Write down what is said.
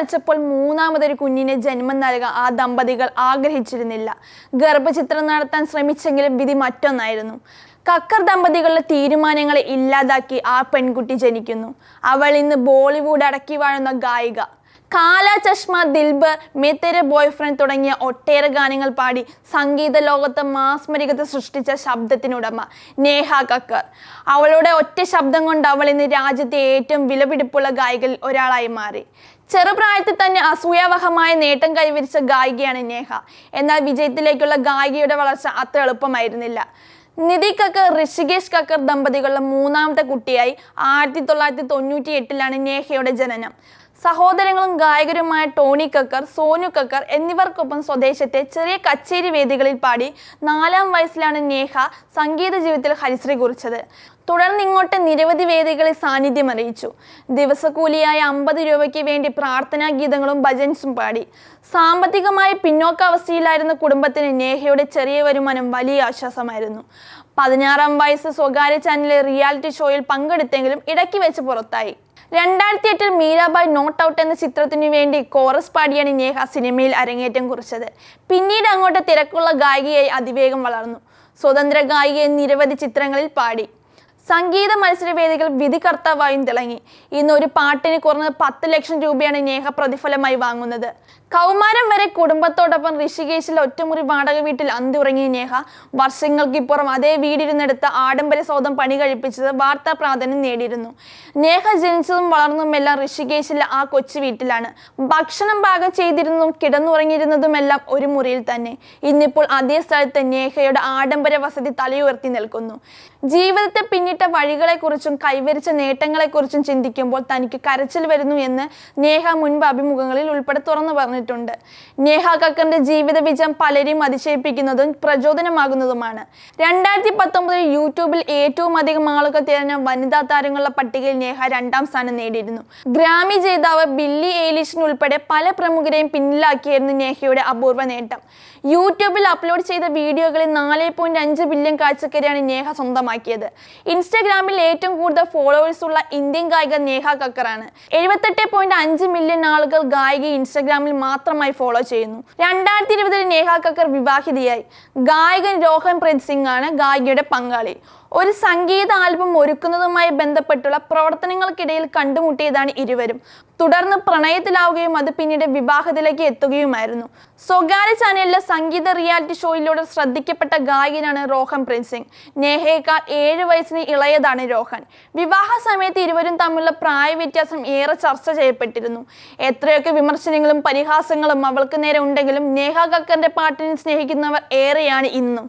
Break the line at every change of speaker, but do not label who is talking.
തലച്ചപ്പോൾ മൂന്നാമതൊരു കുഞ്ഞിനെ ജന്മം നൽകാൻ ആ ദമ്പതികൾ ആഗ്രഹിച്ചിരുന്നില്ല. ഗർഭചിത്രം നടത്താൻ ശ്രമിച്ചെങ്കിലും വിധി മറ്റൊന്നായിരുന്നു. കക്കർ ദമ്പതികളുടെ തീരുമാനങ്ങളെ ഇല്ലാതാക്കി ആ പെൺകുട്ടി ജനിക്കുന്നു. അവൾ ഇന്ന് ബോളിവുഡ് അടക്കി വാഴുന്ന ഗായിക. കാല ചഷ്മ ദിൽബർ മെത്തേരെ ബോയ്ഫ്രണ്ട് തുടങ്ങിയ ഒട്ടേറെ ഗാനങ്ങൾ പാടി സംഗീത ലോകത്ത് മാസ്മരികത സൃഷ്ടിച്ച ശബ്ദത്തിനുടമ നേഹ കക്കർ. അവളുടെ ഒറ്റ ശബ്ദം കൊണ്ട് അവൾ ഇന്ന് രാജ്യത്തെ ഏറ്റവും വിലപിടിപ്പുള്ള ഗായികളിൽ ഒരാളായി മാറി. ചെറുപ്രായത്തിൽ തന്നെ അസൂയാവഹമായ നേട്ടം കൈവരിച്ച ഗായികയാണ് നേഹ. എന്നാൽ വിജയത്തിലേക്കുള്ള ഗായികയുടെ വളർച്ച അത്ര എളുപ്പമായിരുന്നില്ല. നിധി കക്കർ ഋഷികേഷ് കക്കർ ദമ്പതികളുടെ മൂന്നാമത്തെ കുട്ടിയായി ആയിരത്തി തൊള്ളായിരത്തി തൊണ്ണൂറ്റി എട്ടിലാണ് നേഹയുടെ ജനനം. സഹോദരങ്ങളും ഗായകരുമായ ടോണി കക്കർ സോനു കക്കർ എന്നിവർക്കൊപ്പം സ്വദേശത്തെ ചെറിയ കച്ചേരി വേദികളിൽ പാടി നാലാം വയസ്സിലാണ് നേഹ സംഗീത ജീവിതത്തിൽ ഹരിശ്രീ കുറിച്ചത്. തുടർന്ന് ഇങ്ങോട്ട് നിരവധി വേദികളിൽ സാന്നിധ്യം അറിയിച്ചു. ദിവസക്കൂലിയായ അമ്പത് രൂപയ്ക്ക് വേണ്ടി പ്രാർത്ഥനാ ഗീതങ്ങളും ഭജൻസും പാടി. സാമ്പത്തികമായി പിന്നോക്കാവസ്ഥയിലായിരുന്ന കുടുംബത്തിന് നേഹയുടെ ചെറിയ വരുമാനം വലിയ ആശ്വാസമായിരുന്നു. പതിനാറാം വയസ്സ് സ്വകാര്യ ചാനലിലെ റിയാലിറ്റി ഷോയിൽ പങ്കെടുത്തെങ്കിലും ഇടയ്ക്ക് വെച്ച് പുറത്തായി. രണ്ടായിരത്തി എട്ടിൽ മീരാബായ് നോട്ട് ഔട്ട് എന്ന ചിത്രത്തിനു വേണ്ടി കോറസ് പാടിയാണ് നേഹ സിനിമയിൽ അരങ്ങേറ്റം കുറിച്ചത്. പിന്നീട് അങ്ങോട്ട് തിരക്കുള്ള ഗായികയായി അതിവേഗം വളർന്നു. സ്വതന്ത്ര ഗായികയെ നിരവധി ചിത്രങ്ങളിൽ പാടി. സംഗീത മത്സരവേദികൾ വിധികർത്താവായും തിളങ്ങി. ഇന്ന് ഒരു പാട്ടിന് കുറഞ്ഞത് പത്ത് ലക്ഷം രൂപയാണ് നേഹ പ്രതിഫലമായി വാങ്ങുന്നത്. കൗമാരം വരെ കുടുംബത്തോടൊപ്പം ഋഷികേശിൽ ഒറ്റമുറി വാടക വീട്ടിൽ അന്തിയുറങ്ങിയ നേഹ വർഷങ്ങൾക്കിപ്പുറം അതേ വീടിരുന്നെടുത്ത ആഡംബര സൗധം പണി കഴിപ്പിച്ചത് വാർത്താ പ്രാധാന്യം നേടിയിരുന്നു. നേഹ ജനിച്ചതും വളർന്നതും എല്ലാം ഋഷികേശിലെ ആ കൊച്ചു വീട്ടിലാണ്. ഭക്ഷണം പാകം ചെയ്തിരുന്നതും കിടന്നുറങ്ങിയിരുന്നതുമെല്ലാം ഒരു മുറിയിൽ തന്നെ. ഇന്നിപ്പോൾ അതേ സ്ഥലത്ത് നേഹയുടെ ആഡംബര വസതി തലയുയർത്തി നിൽക്കുന്നു. ജീവിതത്തെ പിന്നിട്ട വഴികളെക്കുറിച്ചും കൈവരിച്ച നേട്ടങ്ങളെക്കുറിച്ചും ചിന്തിക്കുമ്പോൾ തനിക്ക് കരച്ചിൽ വരുന്നു എന്ന് നേഹ മുൻപ് അഭിമുഖങ്ങളിൽ ഉൾപ്പെടെ തുറന്നു പറഞ്ഞിട്ടുണ്ട്. നേഹ കക്കറിന്റെ ജീവിത വിജയം പലരെയും അതിശയിപ്പിക്കുന്നതും പ്രചോദനമാകുന്നതുമാണ്. രണ്ടായിരത്തി പത്തൊമ്പതിൽ യൂട്യൂബിൽ ഏറ്റവും അധികം ആളുകൾ തിരഞ്ഞ വനിതാ താരങ്ങളുടെ പട്ടികയിൽ നേഹ രണ്ടാം സ്ഥാനം നേടിയിരുന്നു. ഗ്രാമി ജേതാവ് ബില്ലി ഏലിഷിന് ഉൾപ്പെടെ പല പ്രമുഖരെയും പിന്നിലാക്കിയായിരുന്നു നേഹയുടെ അപൂർവ നേട്ടം. യൂട്യൂബിൽ അപ്ലോഡ് ചെയ്ത വീഡിയോകളിൽ നാല് പോയിന്റ് അഞ്ച് ബില്യൺ കാഴ്ചക്കാരെയാണ് നേഹ സ്വന്തമാക്കിയത്. ഇൻസ്റ്റാഗ്രാമിൽ ഏറ്റവും കൂടുതൽ ഫോളോവേഴ്സ് ഉള്ള ഇന്ത്യൻ ഗായിക നേഹ കക്കറാണ്. എഴുപത്തെട്ട് പോയിന്റ് അഞ്ച് മില്യൺ ആളുകൾ ഗായിക ഇൻസ്റ്റഗ്രാമിൽ മാത്രമായി ഫോളോ ചെയ്യുന്നു. രണ്ടായിരത്തി ഇരുപതിൽ നേഹ കക്കർ വിവാഹിതയായി. ഗായകൻ രോഹൻ പ്രീത് സിംഗ് ആണ് ഗായികയുടെ പങ്കാളി. ഒരു സംഗീത ആൽബം ഒരുക്കുന്നതുമായി ബന്ധപ്പെട്ടുള്ള പ്രവർത്തനങ്ങൾക്കിടയിൽ കണ്ടുമുട്ടിയതാണ് ഇരുവരും. തുടർന്ന് പ്രണയത്തിലാവുകയും അത് പിന്നീട് വിവാഹത്തിലേക്ക് എത്തുകയുമായിരുന്നു. സ്വകാര്യ ചാനലിലെ സംഗീത റിയാലിറ്റി ഷോയിലൂടെ ശ്രദ്ധിക്കപ്പെട്ട ഗായകനാണ് രോഹൻ പ്രിൻസ് സിംഗ് നേഹയേക്കാൾ ഏഴ് വയസ്സിന് ഇളയതാണ് രോഹൻ. വിവാഹ സമയത്ത് ഇരുവരും തമ്മിലുള്ള പ്രായ വ്യത്യാസം ഏറെ ചർച്ച ചെയ്യപ്പെട്ടിരുന്നു. എത്രയൊക്കെ വിമർശനങ്ങളും പരിഹാസങ്ങളും അവൾക്ക് നേരെ ഉണ്ടെങ്കിലും നേഹ കക്കറിന്റെ പാട്ടിനെ സ്നേഹിക്കുന്നവർ ഏറെയാണ് ഇന്നും.